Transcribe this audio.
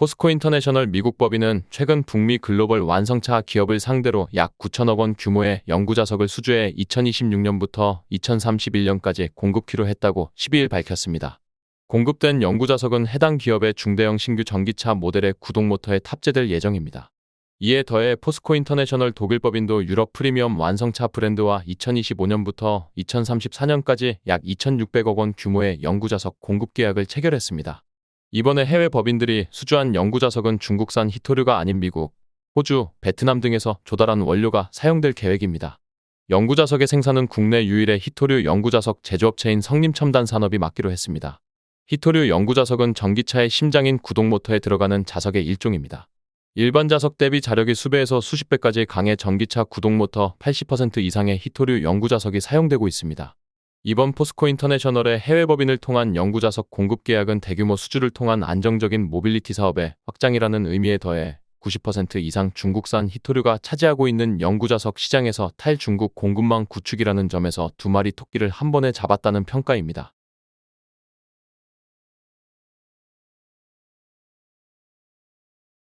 포스코 인터내셔널 미국 법인은 최근 북미 글로벌 완성차 기업을 상대로 약 9천억 원 규모의 연구자석을 수주해 2026년부터 2031년까지 공급키로 했다고 12일 밝혔습니다. 공급된 연구자석은 해당 기업의 중대형 신규 전기차 모델의 구동 모터에 탑재될 예정입니다. 이에 더해 포스코 인터내셔널 독일법인도 유럽 프리미엄 완성차 브랜드와 2025년부터 2034년까지 약 2,600억 원 규모의 연구자석 공급 계약을 체결했습니다. 이번에 해외 법인들이 수주한 연구자석은 중국산 히토류가 아닌 미국, 호주, 베트남 등에서 조달한 원료가 사용될 계획입니다. 연구자석의 생산은 국내 유일의 히토류 연구자석 제조업체인 성림첨단 산업이 맡기로 했습니다. 히토류 연구자석은 전기차의 심장인 구동모터에 들어가는 자석의 일종입니다. 일반 자석 대비 자력이 수배에서 수십 배까지 강해 전기차 구동모터 80% 이상의 히토류 연구자석이 사용되고 있습니다. 이번 포스코 인터내셔널의 해외 법인을 통한 연구자석 공급 계약은 대규모 수주를 통한 안정적인 모빌리티 사업의 확장이라는 의미에 더해 90% 이상 중국산 히토류가 차지하고 있는 연구자석 시장에서 탈중국 공급망 구축이라는 점에서 두 마리 토끼를 한 번에 잡았다는 평가입니다.